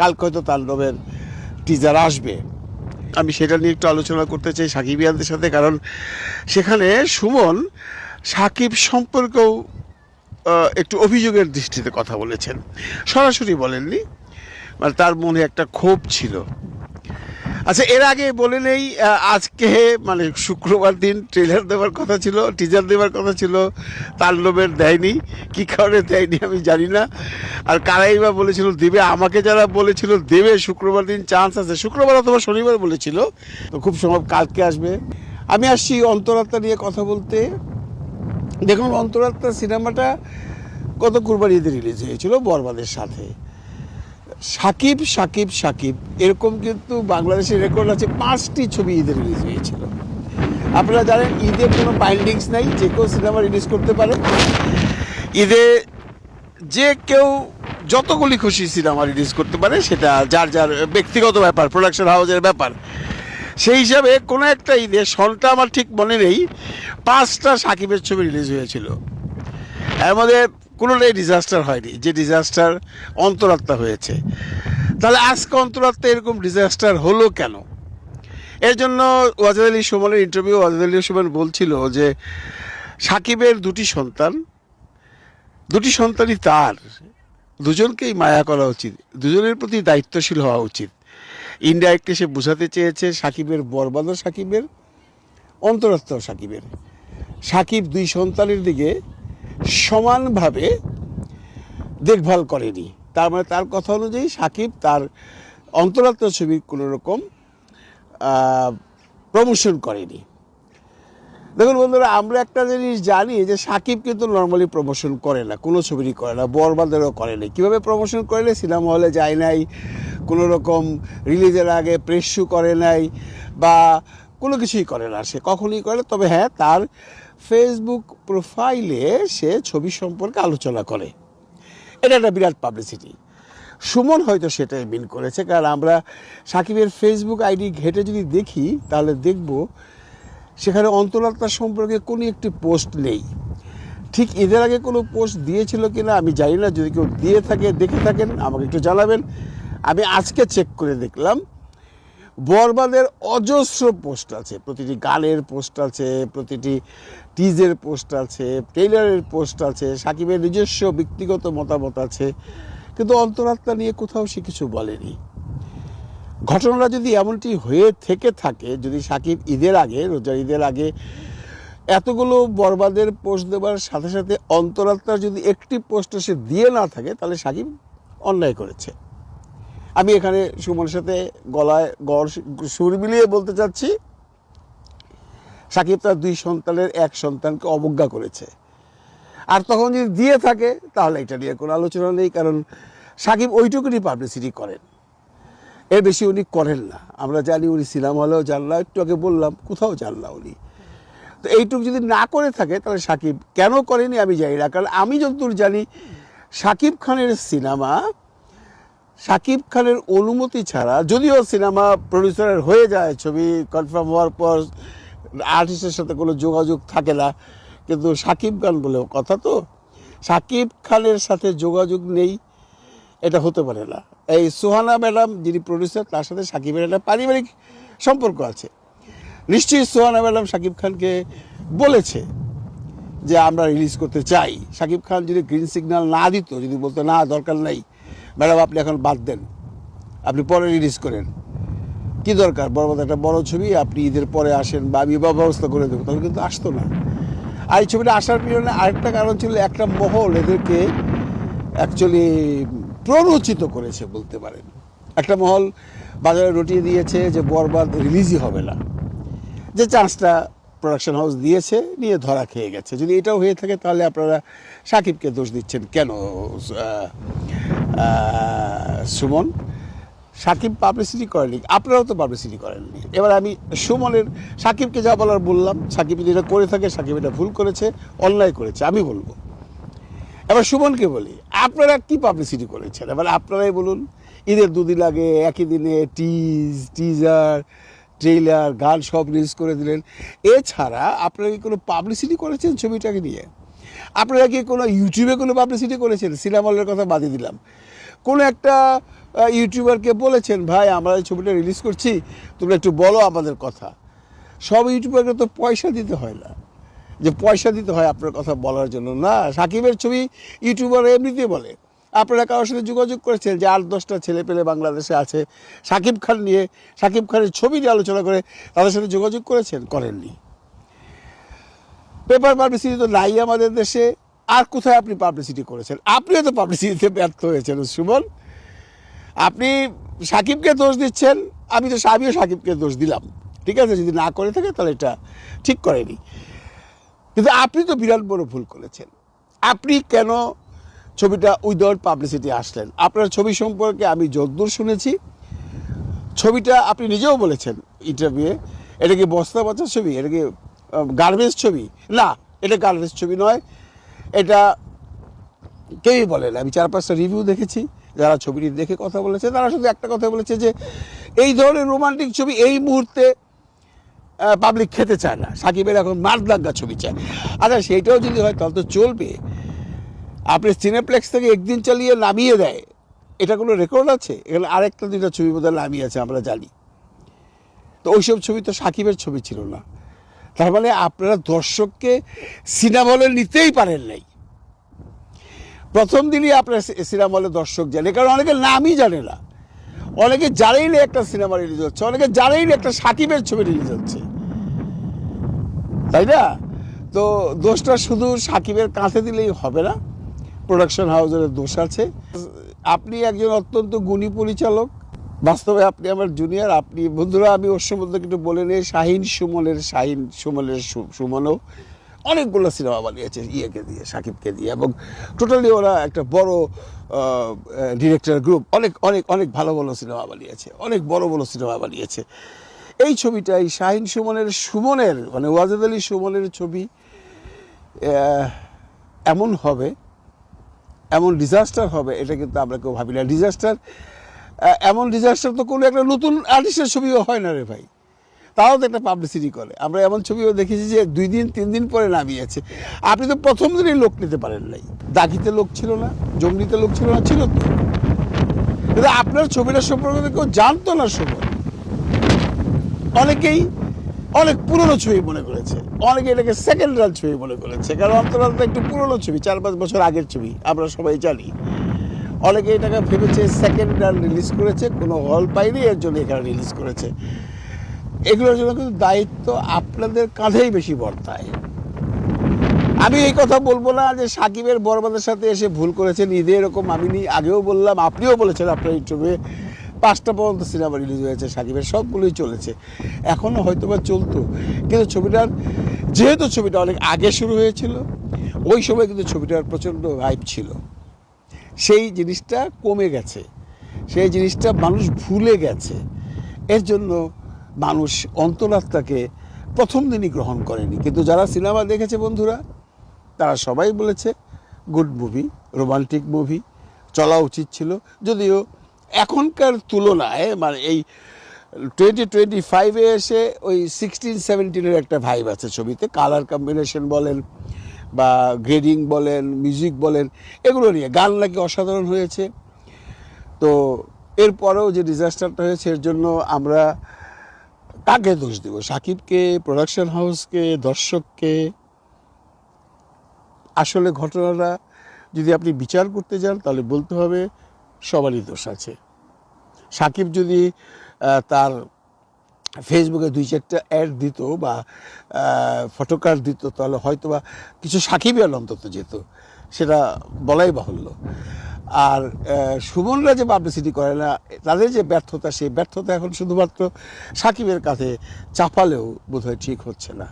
কালকে হয়তো তাণ্ডবের টিজার আসবে। আমি সেটা নিয়ে একটু আলোচনা করতে চাই সাকিব ইয়ানদের সাথে, কারণ সেখানে সুমন সাকিব সম্পর্কেও একটু অভিযোগের দৃষ্টিতে কথা বলেছেন। সরাসরি বলেননি মানে তার মনে একটা ক্ষোভ ছিল। আচ্ছা এর আগে বলে নেই আজকে মানে শুক্রবার দিন ট্রেলার দেওয়ার কথা ছিল টিজার দেওয়ার কথা ছিল, তাণ্ডবের দেয়নি, কি কারণে দেয়নি আমি জানি না। আর কারাই বা বলেছিল, দেবে, আমাকে যারা বলেছিল, দেবে, শুক্রবার দিন চান্স আছে। শুক্রবার অথবা শনিবার বলেছিল, তো খুব সম্ভব কালকে আসবে। আমি আসছি অন্তরাত্মা নিয়ে কথা বলতে। দেখুন, অন্তরাত্মা সিনেমাটা কত কুরবানি ঈদে রিলিজ হয়েছিল বরবাদের সাথে। সাকিব সাকিব সাকিব। এরকম কিন্তু বাংলাদেশের রেকর্ড আছে, পাঁচটি ছবি ঈদে রিলিজ হয়েছিল। আপনারা জানেন ঈদের কোনো বাইন্ডিংস নাই, যে কেউ সিনেমা রিলিজ করতে পারে। ঈদে যে কেউ যতগুলি খুশি সিনেমা রিলিজ করতে পারে, সেটা যার যার ব্যক্তিগত ব্যাপার প্রোডাকশন হাউসের ব্যাপার। সেই হিসাবে কোনো একটা ঈদে, সনটা আমার ঠিক মনে নেই, পাঁচটা সাকিবের ছবি রিলিজ হয়েছিল। এর মধ্যে কোনোটাই ডিজাস্টার হয়নি, যে ডিজাস্টার অন্তরাত্মা হয়েছে। তাহলে আজকে অন্তরাত্মা এরকম ডিজাস্টার হলো কেন? এর জন্য ওয়াজেদ আলী সুমনের ইন্টারভিউ ওয়াজেদ আলী সুমন বলছিল যে, সাকিবের দুটি সন্তান, দুটি সন্তানই তার। দুজনকেই মায়া করা উচিত, দুজনের প্রতি দায়িত্বশীল হওয়া উচিত। ইনডাইরেক্টলি সে বোঝাতে চেয়েছে সাকিবের বরবাদও সাকিবের, অন্তরাত্মাও সাকিবের। সাকিব দুই সন্তানের দিকে সমানভাবে দেখভাল করেনি। তার মানে তার কথা অনুযায়ী সাকিব তার অন্তরাত্মা ছবির কোনো রকম প্রমোশন করেনি। দেখুন বন্ধুরা, আমরা একটা জিনিস জানি যে সাকিব কিন্তু নর্মালি প্রমোশন করে না, কোনো ছবিরই করে না, বরবাদেরও করে না। কীভাবে প্রমোশন করে না? সিনেমা হলে যায় নাই কোনো রকম রিলিজের আগে প্রেস শু করে নাই, বা কোনো কিছুই করে না সে কখনই করে না। তবে হ্যাঁ তার ফেসবুক প্রোফাইলে সে ছবি সম্পর্কে আলোচনা করে। এটা একটা বিরাট পাবলিসিটি সুমন হয়তো সেটাই মিন করেছে, কারণ আমরা সাকিবের ফেসবুক আইডি ঘেটে যদি দেখি, তাহলে দেখব সেখানে অন্তরাত্মা সম্পর্কে কোনো একটি পোস্ট নেই। ঠিক এদের আগে কোনো পোস্ট দিয়েছিল কি না আমি জানি না, যদি কেউ দিয়ে থাকে, দেখে থাকেন, আমাকে একটু জানাবেন। আমি আজকে চেক করে দেখলাম বরবাদের অজস্র পোস্ট আছে। প্রতিটি গানের পোস্ট আছে, প্রতিটি টিজের পোস্ট আছে ট্রেলারের পোস্ট আছে, সাকিবের নিজস্ব ব্যক্তিগত মতামত আছে। কিন্তু অন্তরাত্মা নিয়ে কোথাও সে কিছু বলেনি। ঘটনাটা যদি এমনটি হয়ে থেকে থাকে, যদি সাকিব ঈদের আগে, রোজার ঈদের আগে এতগুলো বরবাদের পোস্ট দেওয়ার সাথে সাথে অন্তরাত্মার যদি একটি পোস্ট সে দিয়ে না থাকে, তাহলে সাকিব অন্যায় করেছে। আমি এখানে সুমনের সাথে গলায় গড় সুর মিলিয়ে বলতে চাচ্ছি, সাকিব তার দুই সন্তানের এক সন্তানকে অবজ্ঞা করেছে। আর তখন যদি দিয়ে থাকে, তাহলে এটা নিয়ে কোনো আলোচনা নেই, কারণ সাকিব ওইটুকুনি পাবলিসিটি করেন। এর বেশি উনি করেন না। আমরা জানি উনি সিনেমা হলেও যান না, একটু আগে বললাম, কোথাও যান না উনি। তো এইটুকু যদি না করে থাকে, তাহলে সাকিব কেন করেনি আমি জানি না, কারণ আমি যতদূর জানি, সাকিব খানের সিনেমা সাকিব খানের অনুমতি ছাড়া, যদিও সিনেমা প্রডিউসারের হয়ে যায় ছবি কনফার্ম হওয়ার পর আর্টিস্টের সাথে কোনো যোগাযোগ থাকে না, কিন্তু সাকিব খান বলে কথা তো। সাকিব খানের সাথে যোগাযোগ নেই, এটা হতে পারে না। এই সুহানা ম্যাডাম যিনি প্রডিউসার তার সাথে সাকিবের একটা পারিবারিক সম্পর্ক আছে। নিশ্চয়ই সুহানা ম্যাডাম সাকিব খানকে বলেছে যে আমরা রিলিজ করতে চাই। সাকিব খান যদি গ্রিন সিগন্যাল না দিত, যদি বলতো, না, দরকার নাই। ম্যাডাম, আপনি এখন বাদ দেন। আপনি পরে রিলিজ করেন। কি দরকার? বরবাদ একটা বড় ছবি, আপনি ঈদের পরে আসেন বা আমি ব্যবস্থা করে দেবো, তাহলে কিন্তু আসতো না। আর এই ছবিটা আসার পিছনে আরেকটা কারণ ছিল, একটা মহল এদেরকে অ্যাকচুয়ালি প্ররোচিত করেছে বলতে পারেন। একটা মহল বাজারে রটিয়ে দিয়েছে যে বরবাদ রিলিজই হবে না। যে চান্সটা প্রোডাকশন হাউস দিয়েছে, নিয়ে ধরা খেয়ে গেছে। যদি এটাও হয়ে থাকে, তাহলে আপনারা সাকিবকে দোষ দিচ্ছেন কেন? সুমন, সাকিব পাবলিসিটি করেনি। আপনারাও তো পাবলিসিটি করেননি। এবার আমি সুমনের, সাকিবকে যা বলার বললাম, সাকিব যদি এটা করে থাকে, সাকিব এটা ভুল করেছে, অন্যায় করেছে, আমি বলব। এবার সুমনকে বলি, আপনারা কি পাবলিসিটি করেছেন? এবার আপনারাই বলুন, ঈদের দুদিন আগে, একই দিনে টিজ টিজার ট্রেইলার গান সব রিলিজ করে দিলেন। এছাড়া আপনারা কি কোনো পাবলিসিটি করেছেন ছবিটাকে নিয়ে? আপনারা কি কোনো ইউটিউবে কোনো পাবলিসিটি করেছেন? সিনেমা হলের কথা বাদই দিলাম। কোনো একটা ইউটিউবারকে বলেছেন, ভাই, আমরা এই ছবিটা রিলিজ করছি, তোমরা একটু বলো আমাদের কথা। সব ইউটিউবারকে তো পয়সা দিতে হয় না। যে পয়সা দিতে হয় আপনার কথা বলার জন্য। না, সাকিবের ছবি ইউটিউবার এমনিতেই বলে। আপনারা কারোর সাথে যোগাযোগ করেছেন যে আট, দশটা ছেলে পেলে বাংলাদেশে আছে, সাকিব খান নিয়ে, সাকিব খানের ছবি নিয়ে আলোচনা করে তাদের সাথে যোগাযোগ করেছেন? করেননি। পেপার পাবলিসিটি তো নাই আমাদের দেশে। আর কোথায় আপনি পাবলিসিটি করেছেন? আপনিও তো পাবলিসিটিতে ব্যর্থ হয়েছেন, সুমন। আপনি সাকিবকে দোষ দিচ্ছেন, আমি তো আমিও সাকিবকে দোষ দিলাম। ঠিক আছে, যদি না করে থাকে, তাহলে এটা ঠিক করেনি। কিন্তু আপনি তো বিরাট বড় ভুল করেছেন। আপনি কেন ছবিটা উইদাউট পাবলিসিটি আসলেন? আপনার ছবি সম্পর্কে আমি যদ্দূর শুনেছি। ছবিটা আপনি নিজেও বলেছেন ইন্টারভিউয়ে এটা কি বস্তা বাচ্চার ছবি? এটা কি গার্বেজ ছবি? না, এটা গার্বেজ ছবি নয়। এটা কেউই বলে না। আমি চার পাঁচটা রিভিউ দেখেছি, যারা ছবিটি দেখে কথা বলেছে, তারা শুধু একটা কথা বলেছে যে, এই ধরনের রোমান্টিক ছবি এই মুহূর্তে পাবলিক খেতে চায় না। সাকিবের এখন মারদাঙ্গা ছবি চায়। আচ্ছা সেইটাও যদি হয়, তাহলে তো চলবে। আপনি সিনেপ্লেক্স থেকে একদিন চালিয়ে নামিয়ে দেয়। এটা কোনো রেকর্ড আছে? এখানে আরেকটা দুইটা ছবি বোধহয় নামিয়ে আছে, আমরা জানি। তো ওইসব ছবি তো সাকিবের ছবি ছিল না। তার মানে আপনারা দর্শককে সিনেমা হলে নিতেই পারেন নাই। প্রথম দিনই আপনার সিনেমা হলে দর্শক জানে, কারণ অনেকে নামই জানে না। অনেকে জানেই না একটা সিনেমা রিলিজ হচ্ছে, অনেকে জানেই না একটা সাকিবের ছবি রিলিজ হচ্ছে। তাই না? তো দোষটা শুধু সাকিবের কাঁধে দিলেই হবে না প্রোডাকশন হাউসের দোষ আছে। আপনি একজন অত্যন্ত গুণী পরিচালক বাস্তবে আপনি আমার জুনিয়র আপনি, বন্ধুরা, আমি ওর সম্বন্ধে একটু বলে নিই। শাহিন সুমনের শাহিন সুমনের সুমনও অনেকগুলো সিনেমা বানিয়েছে ইয়েকে দিয়ে, সাকিবকে দিয়ে এবং টোটালি ওরা একটা বড় ডিরেক্টর গ্রুপ অনেক অনেক অনেক ভালো ভালো সিনেমা বানিয়েছে, অনেক বড় বড় সিনেমা বানিয়েছে। এই ছবিটাই শাহিন সুমনের সুমনের মানে ওয়াজেদ আলী সুমনের ছবি। এমন হবে, এমন ডিজাস্টার হবে, এটা কিন্তু আমরা কেউ ভাবি না। ডিজাস্টার এমন ডিজাস্টার তো কোনো একটা নতুন আর্টিস্টের ছবিও হয় না রে ভাই। তাও তো একটা পাবলিসিটি করে। আমরা এমন ছবিও দেখেছি যে দুই দিন, তিন দিন পরে নামিয়েছে। আপনি তো প্রথম দিনই লোক নিতে পারেন নাই। দাগিতে লোক ছিল না জঙ্গলিতে লোক ছিল না, ছিল তো। কিন্তু আপনার ছবিটা সম্পর্কে কেউ জানতো না সময় অনেকেই অনেক পুরনো ছবি মনে করেছে। অনেকে এটাকে সেকেন্ড রান ছবি মনে করেছে। কারণ অন্তরাল একটু পুরনো ছবি, চার পাঁচ বছর আগের ছবি। আমরা সবাই জানি। অনেকে এটাকে ভেবেছে সেকেন্ড রান রিলিজ করেছে, কোনো হল পাইনি এর জন্য এখানে রিলিজ করেছে। এগুলোর জন্য কিন্তু দায়িত্ব আপনাদের কাঁধেই বেশি বর্তায়। আমি এই কথা বলব না যে সাকিবের বরবাদের সাথে এসে ভুল করেছেন, ঈদে এরকম আমি আগেও বললাম, আপনিও বলেছেন আপনার ইন্টারভিউয়ে পাঁচটা পর্যন্ত সিনেমা রিলিজ হয়েছে সাকিবের, সবগুলোই চলেছে। এখনও হয়তো বা চলতো। কিন্তু ছবিটার যেহেতু ছবিটা অনেক আগে শুরু হয়েছিল, ওই সময় কিন্তু ছবিটার প্রচণ্ড হাইপ ছিল। সেই জিনিসটা কমে গেছে। সেই জিনিসটা মানুষ ভুলে গেছে। এর জন্য মানুষ অন্তরাত্মাকে প্রথম দিনই গ্রহণ করেনি। কিন্তু যারা সিনেমা দেখেছে বন্ধুরা, তারা সবাই বলেছে, গুড মুভি, রোমান্টিক মুভি, চলা উচিত ছিল। যদিও এখনকার তুলনায় মানে এই টোয়েন্টি টোয়েন্টি ফাইভে এসে ওই সিক্সটিন সেভেন্টিনের একটা ভাইব আছে ছবিতে। কালার কম্বিনেশন বলেন বা গ্রেডিং বলেন মিউজিক বলেন, এগুলো নিয়ে গান নাকি অসাধারণ হয়েছে। তো এরপরেও যে ডিজাস্টারটা হয়েছে, এর জন্য আমরা কাকে দোষ দেব? সাকিবকে প্রোডাকশন হাউসকে দর্শককে? আসলে ঘটনাটা যদি আপনি বিচার করতে যান, তাহলে বলতে হবে সবারই দোষ আছে। সাকিব যদি তার ফেসবুকে দুই চারটা অ্যাড দিত বা ফটোকার দিত, তাহলে হয়তো বা কিছু আল অন্তত যেত। সেটা বলাই বাহুল্য। আর সুবনরা যে পাবলিসিটি করে না, তাদের যে ব্যর্থতা, সেই ব্যর্থতা এখন শুধুমাত্র সাকিবের কাছে চাপালেও বোধহয় ঠিক হচ্ছে না।